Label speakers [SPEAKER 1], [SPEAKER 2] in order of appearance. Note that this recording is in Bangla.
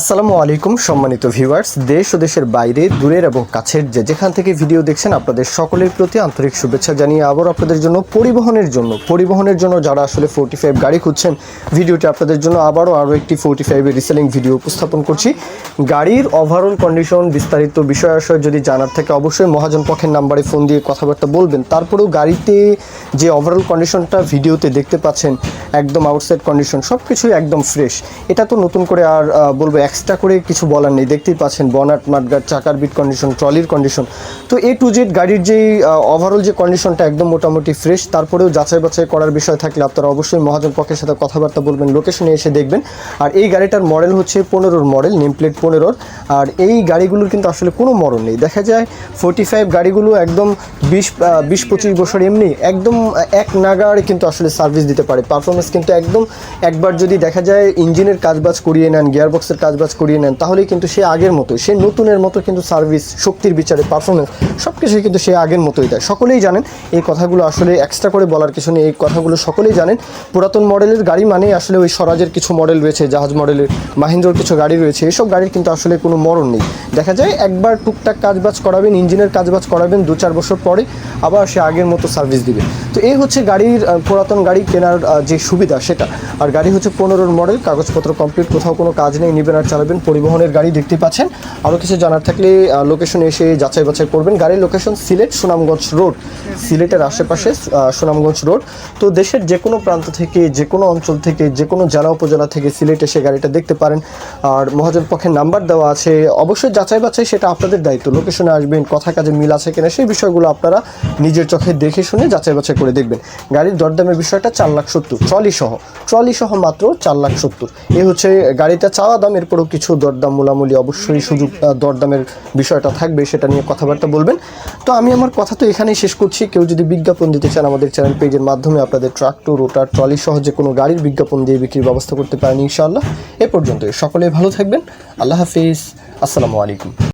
[SPEAKER 1] আসসালামু আলাইকুম, সম্মানিত ভিউয়ার্স দেশ ও দেশের বাইরে, দূরের এবং কাছের যে যেখান থেকে ভিডিও দেখছেন, আপনাদের সকলের প্রতি আন্তরিক শুভেচ্ছা জানিয়ে আবার আপনাদের জন্য পরিবহনের জন্য পরিবহনের জন্য যারা আসলে ফোর্টি ফাইভ গাড়ি খুঁজছেন ভিডিওটি আপনাদের জন্য আবারও আরও একটি ফোর্টি ফাইভের রিসেলিং ভিডিও উপস্থাপন করছি। গাড়ির ওভারঅল কন্ডিশন বিস্তারিত বিষয় আশয় যদি জানার থাকে, অবশ্যই মহাজন পক্ষের নাম্বারে ফোন দিয়ে কথাবার্তা বলবেন। তারপরেও গাড়িতে যে ওভারঅল কন্ডিশনটা ভিডিওতে দেখতে পাচ্ছেন, একদম আউটসাইড কন্ডিশন সব কিছুই একদম ফ্রেশ এটা তো নতুন করে আর বলব এক্সট্রা করে কিছু বলার নেই। দেখতেই পাচ্ছেন, বনাট মাঠগাট চাকার বিট কন্ডিশন ট্রলির কন্ডিশন তো এ টু জেড গাড়ির যেই ওভারঅল যে কন্ডিশনটা একদম মোটামুটি ফ্রেশ তারপরেও যাচাই বাছাই করার বিষয় থাকলে আপনারা অবশ্যই মহাজন পক্ষের সাথে কথাবার্তা বলবেন লোকেশনে এসে দেখবেন। আর এই গাড়িটার মডেল হচ্ছে পনেরোর মডেল নেম প্লেট পনেরোর। আর এই গাড়িগুলোর কিন্তু আসলে কোনো মরণ নেই। দেখা যায় ফোর্টি ফাইভ গাড়িগুলো একদম বিশ বিশ পঁচিশ বছর এমনি, একদম এক নাগাড়ে কিন্তু আসলে সার্ভিস দিতে পারে। পারফরমেন্স কিন্তু একদম একবার যদি দেখা যায় ইঞ্জিনের কাজ কাজবাজ করিয়ে নেন গিয়ারবক্সের কাজবাজ করিয়ে নেন, তাহলেই কিন্তু সে আগের মতো সে নতুনের মতো কিন্তু সার্ভিস, শক্তির বিচারে পারফরমেন্স সব কিছুই কিন্তু সে আগের মতোই দেয়। সকলেই জানেন, এই কথাগুলো আসলে এক্সট্রা করে বলার কিছু নেই, এই কথাগুলো সকলেই জানেন। পুরাতন মডেলের গাড়ি মানে আসলে ওই স্বরাজের কিছু মডেল রয়েছে, জাহাজ মডেলের মাহিন্দ্রর কিছু গাড়ি রয়েছে, এসব গাড়ির কিন্তু আসলে কোনো মরণ নেই। দেখা যায় একবার টুকটাক কাজবাজ করাবেন, ইঞ্জিনের কাজবাজ করাবেন, দু চার বছর পরে আবার সে আগের মতো সার্ভিস দিবে। তো এই হচ্ছে গাড়ির পুরাতন গাড়ি কেনার যে সুবিধা সেটা। আর গাড়ি হচ্ছে পনেরোর মডেল কাগজপত্র কমপ্লিট কোথাও কোনো কাজ নেই নেবেন আর চালাবেন, পরিবহনের গাড়ি দেখতে পাচ্ছেন। আরও কিছু জানার থাকলে লোকেশনে এসে যাচাই বাছাই করবেন। গাড়ির লোকেশন সিলেট সুনামগঞ্জ রোড। সিলেটের আশেপাশে সুনামগঞ্জ রোড। তো দেশের যে কোনো প্রান্ত থেকে যে কোনো অঞ্চল থেকে যে কোনো জেলা উপজেলা থেকে সিলেট এসে গাড়িটা দেখতে পারেন। আর মহাজন পক্ষের নাম্বার দেওয়া আছে। অবশ্যই যাচাই বাছাই সেটা আপনাদের দায়িত্ব। লোকেশনে আসবেন, কথা কাজে মিল আছে কিনা সেই বিষয়গুলো আপনারা নিজের চোখে দেখে শুনে যাচাই বাছাই করে দেখবেন। গাড়ির দরদামের বিষয়টা চার লাখ সত্তর। ট্রলি সহ ট্রলি সহ মাত্র চার লাখ সত্তর। এই হচ্ছে গাড়িটা চাওয়া দাম এরপরেও কিছু দরদাম মোলামুলি অবশ্যই সুযোগ দরদামের বিষয়টা থাকবে, সেটা নিয়ে কথাবার্তা বলবেন। তো আমি আমার কথা তো এখানেই শেষ করছি। কেউ যদি বিজ্ঞাপন দিতে চান আমাদের চ্যানেল পেজের মাধ্যমে, আপনাদের ট্রাক্টর রোটার, ট্রলি সহ যে কোনো গাড়ির বিজ্ঞাপন দিয়ে বিক্রির ব্যবস্থা করতে পারেন ইনশাআল্লাহ। এ পর্যন্ত সকলে ভালো থাকবেন। আল্লাহ হাফিজ। আসসালামু আলাইকুম।